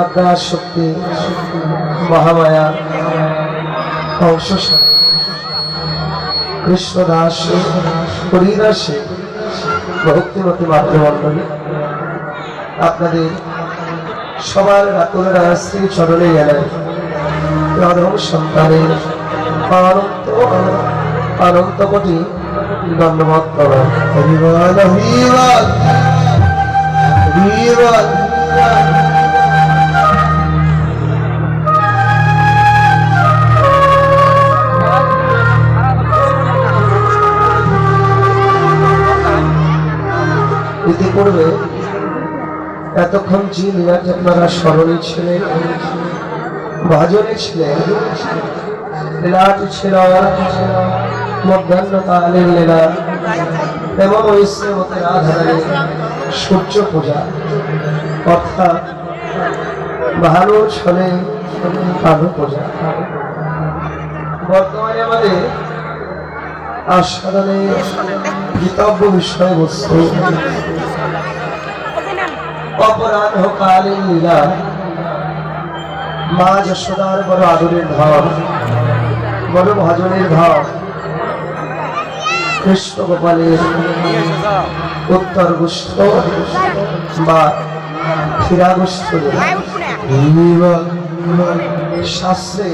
আজ্ঞা শক্তি মহামায়া অংশ কৃষ্ণদাস, হরিদাসে ভক্তিমতী মাতৃমণ্ডলী, আপনাদের সবার রাতুলের স্ত্রী চরণে গেলেন। অধম সন্তানের অনন্ত অনন্ত কোটি দণ্ডমত করো হরিবল হরিবল। হরিবল করবে এতক্ষণ যে লীলাটি আপনারা স্মরণে ছিলেন, ভজনে ছিলেন। লীলাটি ছিল মধ্যাহ্নকালীন লীলা এবং ওই শ্রীমতের আধারে সূর্য পূজা। অর্থাৎ ভালো ছলে কালো পূজা। বর্তমানে আমাদের আস্বাদনে গীতব্য বিষয়বস্তু অপরাধকালীন লীলা। মা যশোদার বড় আদরের ধর বড় ভজনের ধর কৃষ্ণ গোপালের উত্তর গুষ্ঠ বা ফিরাগুষ্ঠ শাস্ত্রে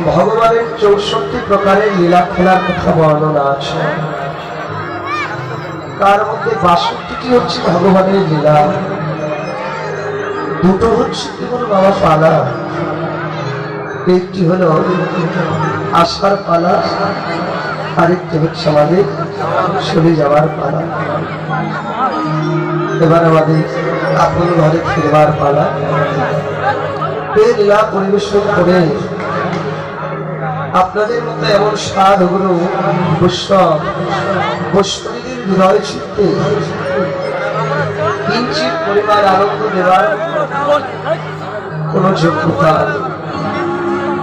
ভগবানের চৌষট্টি প্রকারের লীলা খেলার কথা বর্ণনা আছে। তার মধ্যে বাষট্টিটি হচ্ছে ভগবানের লীলা। দুটো হচ্ছে কেবল বাবা পালা। একটি হলো আসার পালা, আরেকটি হচ্ছে আমাদের চলে যাওয়ার পালা। এবার আমাদের আপন ঘরে ফিরবার পালা। পরিবেশন করে আপনাদের মতো এমন সাধুগুরু বৈষ্ণব বৈষ্ণবীদের হৃদয় চিত্তে কিঞ্চিত পরিমাণ আনন্দ দেওয়ার কোন যোগ্যতা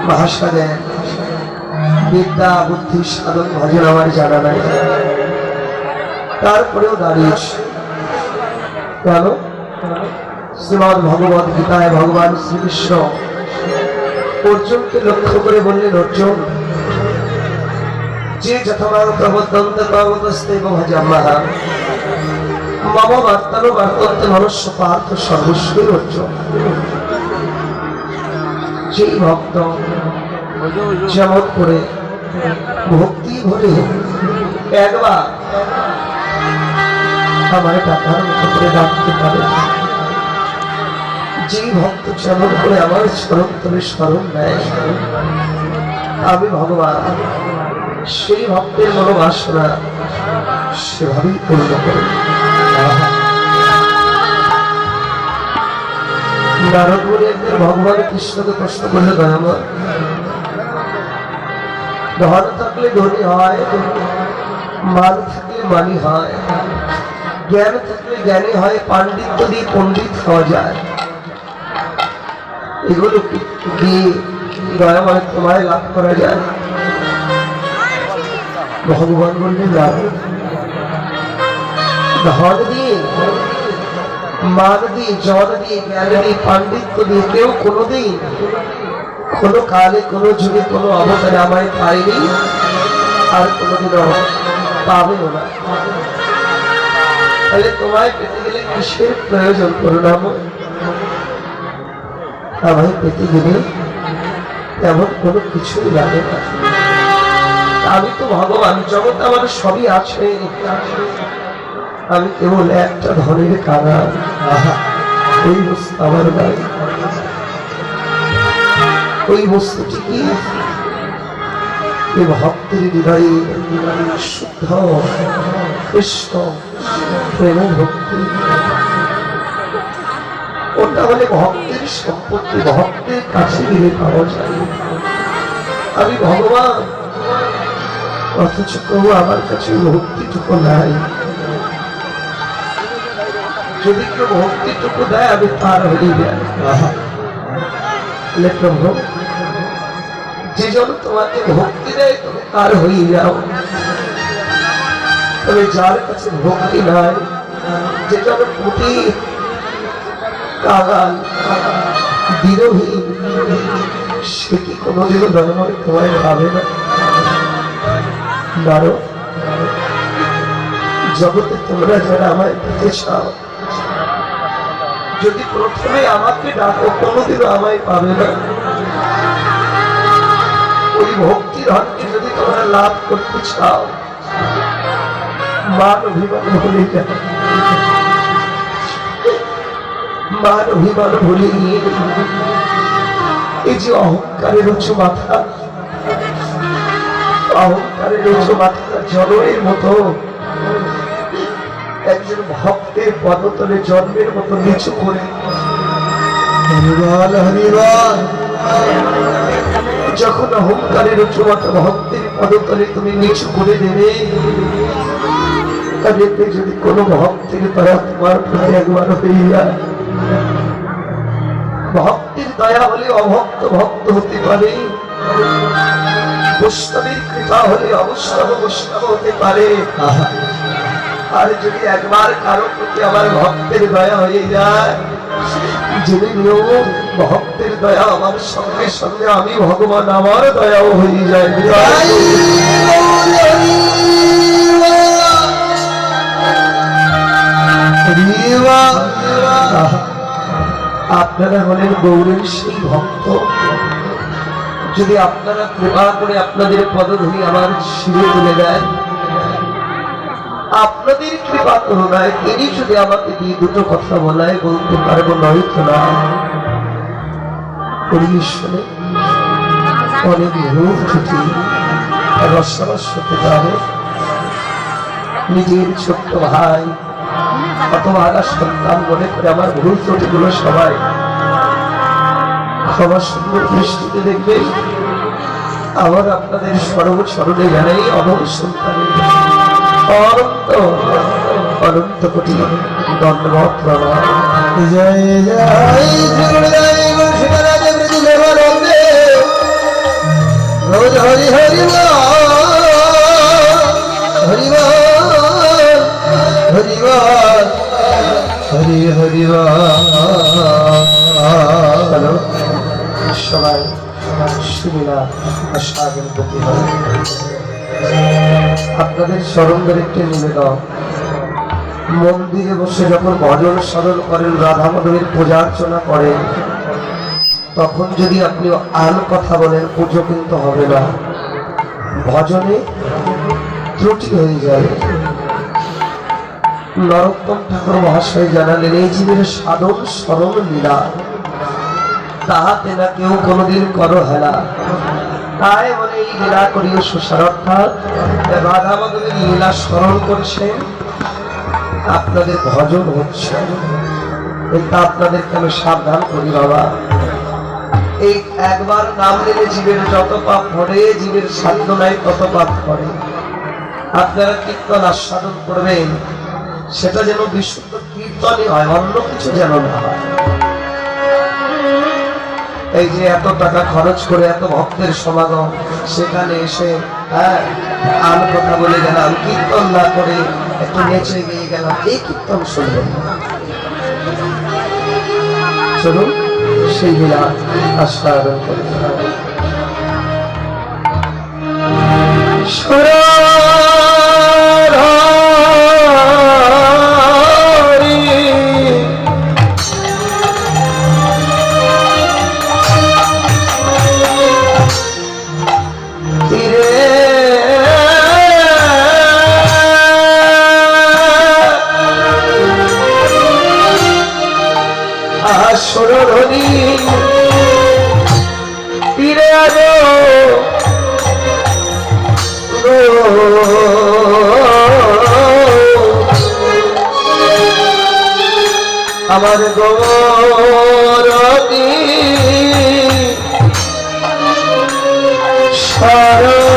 ভাষা দেন। বিদ্যা, বুদ্ধি, সাধন, ভজন আমার জানা নাই। তারপরেও দাঁড়িয়েছে কেন? শ্রীমদ ভগবত গীতায় ভগবান শ্রীকৃষ্ণ অর্জুনকে লক্ষ্য করে বললেন, অর্জুন, যে মম মনুষ্য পার্থ সর্বস্বই অর্জুন। যেই ভক্ত যেমন করে ভক্তি ভরে একবার আমার টাকার করে ডাকতে পারে যে ভক্ত যেমন করে আমার স্মরণ করে স্মরণ নেয়। আমি ভগবান, সেই ভক্তের মনোবাসনা সেভাবেই পূর্ণ করে। ভগবান কৃষ্ণকে প্রশ্ন করলে দয়াময়। ধন থাকলে ধনী হয়, মান থাকলে মানি হয়, জ্ঞান থাকলে জ্ঞানী হয়, পাণ্ডিত্য দিয়ে পণ্ডিত হওয়া যায়। এগুলো দিয়ে দয়াময় তোমায় লাভ করা যায়? ভগবান বললেন ধন দিয়ে মান দিয়ে জন দিয়ে জ্ঞান দিয়ে পাণ্ডিত্য দিয়ে কেউ কোনোদিন, কোনো কালে, কোনো যুগে, কোনো অবতারে আমায় পাইনি আর কোনোদিনও পাবেও না। তাহলে তোমায় পেতে গেলে কিসের প্রয়োজন? করুণাম আমায় পেতে গেলে কোনো কিছুই লাগে আমি তো ভগবান, জগৎ আমার সবই আছে আমি কেবল একটা ধনের আহা ওই বস্তু আমার নাই। ওই বস্তুটি কি এই ভক্তের হৃদয়ে শুদ্ধ কৃষ্ণ প্রেম ভক্তি ওটা হলে সম্পত্তি ভক্তের কাছে গেলে পাওয়া যায় আমি ভগবান অথচ প্রভু আমার কাছে ভক্তিটুকু নাই যদি কেউ ভক্তিটুকু দেয় আমি তার হয়ে যাই বলে প্রভু যে জন তোমাকে ভক্তি দেয় তুমি তার হয়ে যাও তবে যার কাছে ভক্তি নাই যে জন কোটি কাগাল বিরোহী সে কি কোনোদিনও দয়াময় তোমায় পাবে না? জগতে তোমরা যারা আমায় পেতে চাও, যদি প্রথমে আমাকে ডাকো, কোনোদিনও আমায় পাবে না। ওই ভক্তি ধনকে যদি তোমরা লাভ করতে চাও, মান অভিমান ভুলে যাও মান অভিমান ভুলে গিয়ে এই যে অহংকারের উঁচু মাথা অহংকারের উঁচু মাথা জলের মতো, একজন ভক্তের পদতলে জন্মের মতো নিচু করে। যখন অহংকারের উঁচু মাথা ভক্তের পদতলে তুমি নিচু করে দেবে তাদেরকে যদি কোনো ভক্তের দয়া তোমার প্রতি একবার হয়ে যায় ভক্তের দয়া হলে অভক্ত ভক্ত হতে পারে। বৈষ্ণবের কৃপা হলে অবৈষ্ণব বৈষ্ণব হতে পারে। আর যদি একবার কারও প্রতি আমার ভক্তের দয়া হয়ে যায় জেনে নিও ভক্তের দয়া আমার সঙ্গে সঙ্গে আমি ভগবান আমার দয়াও হয়ে যায়। আপনারা হলেন গৌরের সেই ভক্ত। যদি আপনারা কৃপা করে আপনাদের পদধূলি আমার শিরে তুলে দেয়। আপনাদের কৃপা করুণায় তিনি যদি আমাকে দিয়ে দুটো কথা বলায়, বলতে পারব নয়তো না। পরিবেশনে অনেক ভুল ত্রুটি রসরস হতে পারে। নিজের ছোট্ট ভাই হতভাগা সন্তান মনে করে আমার ভুল ত্রুটিগুলো সবাই ক্ষমা সুন্দর দৃষ্টিতে দেখবে। আবার আপনাদের সর্বচরণে জানাই অমর সন্তানের অনন্ত কোটি হরি হরি হরি হরি হরি হ্যালো। সবাই সুমিলা আশাগের প্রতি আপনাদের স্মরণদের একটি নিবেদন। মন্দিরে বসে যখন ভজন স্মরণ করেন, রাধা মাধবের পূজা অর্চনা করেন, তখন যদি আপনি আন কথা বলেন, পুজো কিন্তু হবে না। ভজনে ত্রুটি হয়ে যায়। নরোত্তম ঠাকুর মহাশয় জানালেন, এই জীবের সাধন স্মরণ লীলা। তাহাতে না কেউ কোনোদিন করো হেলা। তাই বলে এই লীলা করিও সুসার অর্থাৎ রাধা মাধবের লীলা স্মরণ করছেন আপনাদের ভজন হচ্ছে। এটা আপনাদেরকে আমি সাবধান করি বাবা? এই একবার নাম নিলে জীবের যত পাপ পড়ে জীবের সাধ্য নাই তত পাপ করে আপনারা কীর্তন আস্বাদন করবেন। সেটা যেন বিশুদ্ধ কীর্তনই হয়, অন্য কিছু যেন না হয় এই যে এত টাকা খরচ করে এত ভক্তের সমাগম, সেখানে এসে হ্যাঁ আর কথা বলে গেলাম, কীর্তন না করে একটু নেচে গিয়ে গেলাম, এই কীর্তন শুনবেন না। চলুন, সেই লীলা আস্বাদন করি আসর ধনি তীরে আগো আমার গৌরী সারা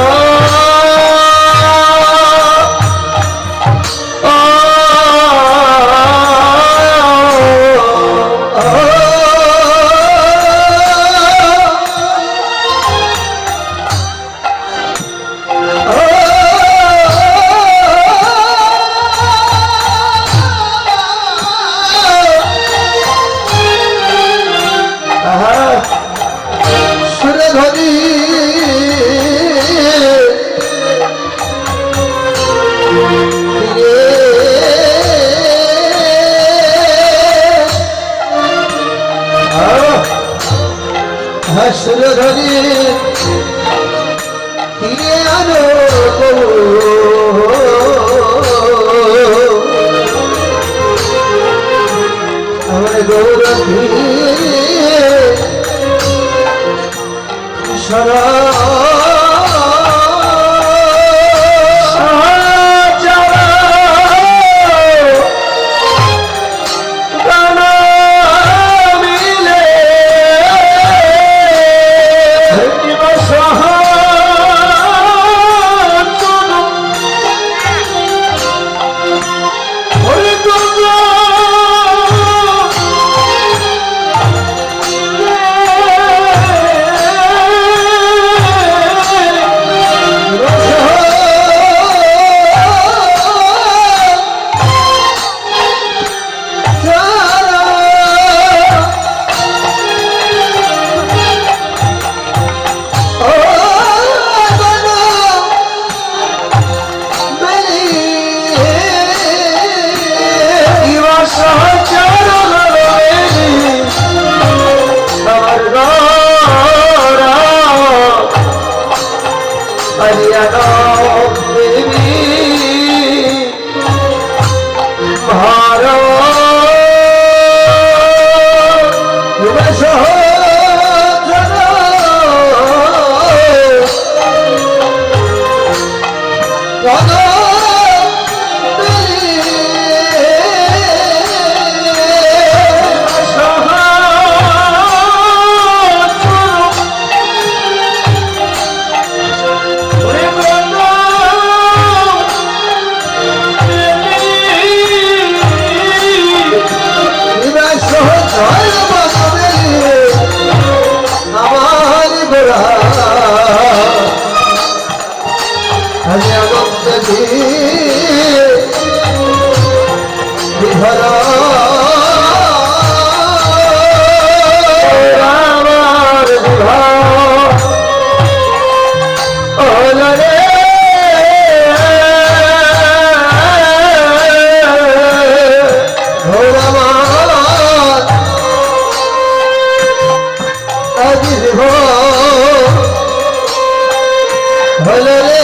হলো রে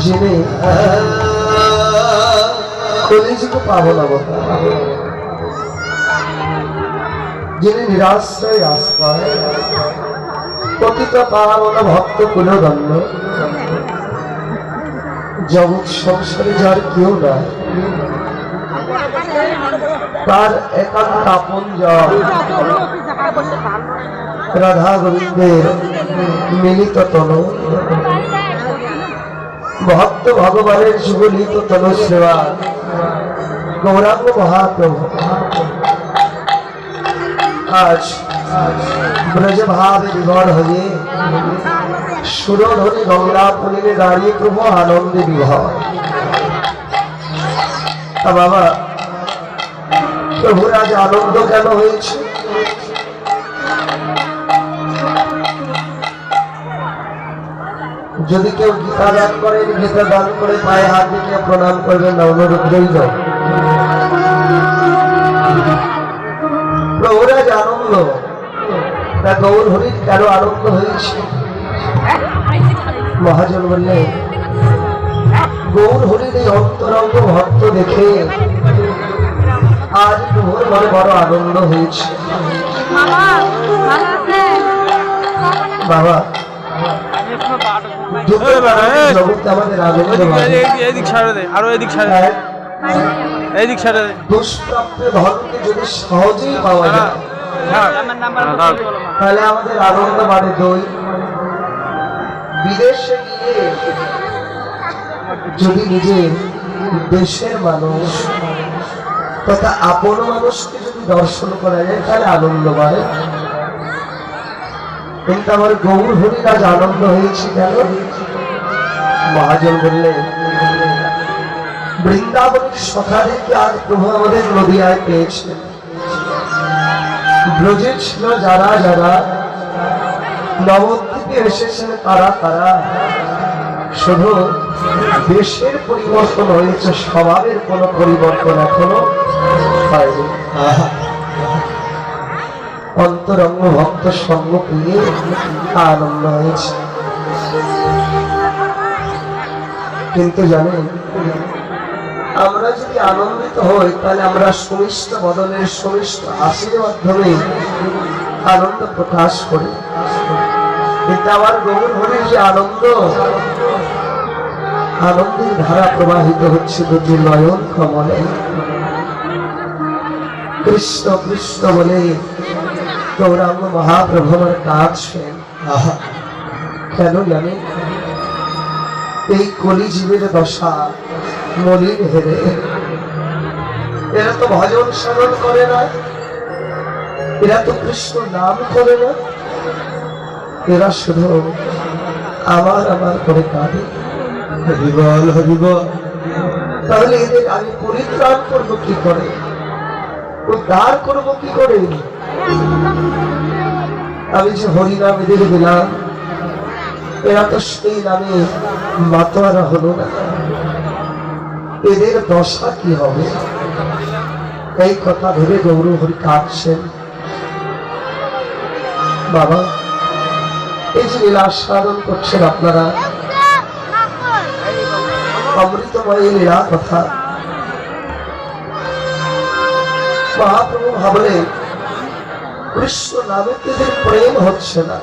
যিনি কলিযুগ পাবন অবতার যিনি নিরাশ্রয় আশ্রয় পতিত পাবন ভক্ত কুলদণ্ড জগৎ সংসারে যার কেউ নাই, তার একান্ত আপন রাধা গোবিন্দের মিলিত তন ভক্ত ভগবানের সুগলিত তন সেবা গৌরাঙ্গ মহাপ্রভু। আজ ব্রজভাবে বিভর হয়ে সুরধনী গঙ্গা পুলিনে দাঁড়িয়ে প্রভু আনন্দে তা বাবা, প্রভুর আজ আনন্দ কেন হয়েছে? যদি কেউ গীতা দান করেন গীতা দান করে পায়ে হাত দিকে প্রণাম করবেন না অনুরোধ রইল। প্রভুর আজ আনন্দ। তা গৌর হরির কেন আনন্দ হয়েছে? মহাজন বললেন গৌর হরির এই অন্তরঙ্গ ভক্ত দেখে আজ প্রভুর মনে বড় আনন্দ হয়েছে। বাবা সহজেই পাওয়া যায় তাহলে আমাদের আনন্দ যদি নিজের দেশের মানুষ তথা আপন মানুষকে যদি দর্শন করা যায় তাহলে আনন্দ বাড়ে কিন্তু আমার গৌর আজ আনন্দ হয়েছে কেন? মহাজন বললেন বৃন্দাবনের সখাদেরকে আজ প্রভু আমাদের নদিয়ায় পেয়েছেন ব্রজে ছিল যারা যারা নবদ্বীপে এসেছেন তারা তারা। শুধু দেশের পরিবর্তন হয়েছে স্বভাবের কোনো পরিবর্তন এখনও হয়নি। অন্তরঙ্গ ভক্ত সঙ্গ পেয়ে আনন্দ হয়েছে। কিন্তু জানেন, আমরা যদি আনন্দিত হই, তাহলে আমরা সুমিষ্ট বদলের সুমিষ্ট হাসির মাধ্যমে আনন্দ প্রকাশ করি। কিন্তু আমার গৌর হরির যে আনন্দ, আনন্দের ধারা প্রবাহিত হচ্ছে দুটি নয়ন কমলে। কৃষ্ণ কৃষ্ণ বলে গৌরাঙ্গ মহাপ্রভু আমার কাঁদছেন আহা কেন জানেন এই কলিজীবের দশা মলিন হেরে। এরা তো ভজন স্মরণ করে না। এরা তো কৃষ্ণ নাম করে না। এরা শুধু আমার আমার করে কাঁদে। হরিবল হরিবল। তাহলে এদের আমি পরিত্রাণ করব কি করে? উদ্ধার করব কি করে? আমি যে হরিনাম এদের দিলাম এরা তো সেই নামে মাতোয়ারা হলো না। এদের দশা কি হবে? এই কথা ভেবে হরি কাঁদছেন বাবা, এই যে লীলা সাধন করছেন আপনারা, অমৃতময় লীলা কথা। মহাপ্রভু ভাবলেন কৃষ্ণ নামে তোদের প্রেম হচ্ছে না।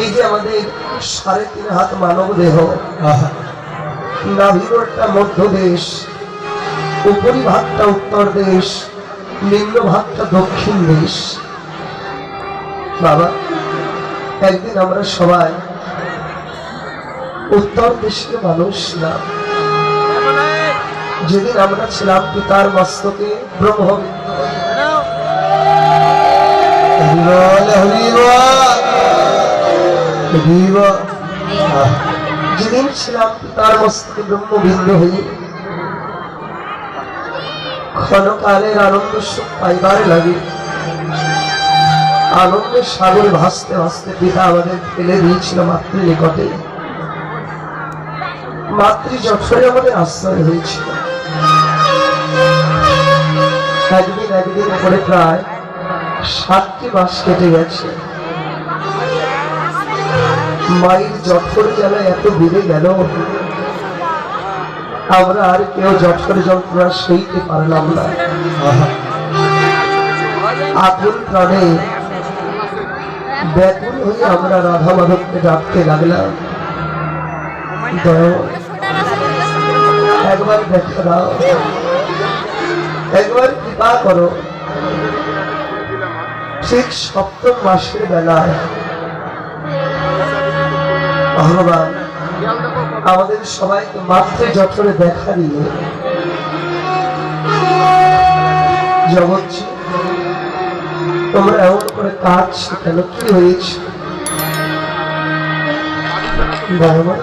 এই যে আমাদের সাড়ে তিন হাত মানব দেহ নাভিরটা মধ্য দেশ উপরি ভাগটা উত্তর দেশ নিম্ন ভাগটা দক্ষিণ দেশ। বাবা একদিন আমরা সবাই উত্তর দেশের মানুষ ছিলাম যেদিন আমরা ছিলাম পিতার মস্তকে ব্রহ্মবিন্দ হয়ে আনন্দের সাগরে ভাসতে ভাসতে পিতা আমাদের ফেলে দিয়েছিল মাতৃ নিকটে মাতৃ যঠরে আমাদের আশ্রয় হয়েছিল একদিন একদিন করে প্রায় সাতটি মাস কেটে গেছে। মায়ের জঠর জ্বালা এত বেড়ে গেল, আমরা আর কেউ জঠর যন্ত্রণা সইতে পারলাম না। আপন প্রাণে ব্যাকুল হয়ে আমরা রাধা মাধবকে ডাকতে লাগলাম। একবার দেখা দাও, একবার কৃপা করো। ঠিক সপ্তম মাসের বেলায়। ভগবান আমাদের সবাইকে মাত্রে জঠরে দেখা দিয়ে জগৎ তোমরা এমন করে কাজ কেন? কি হয়েছে? ভগবান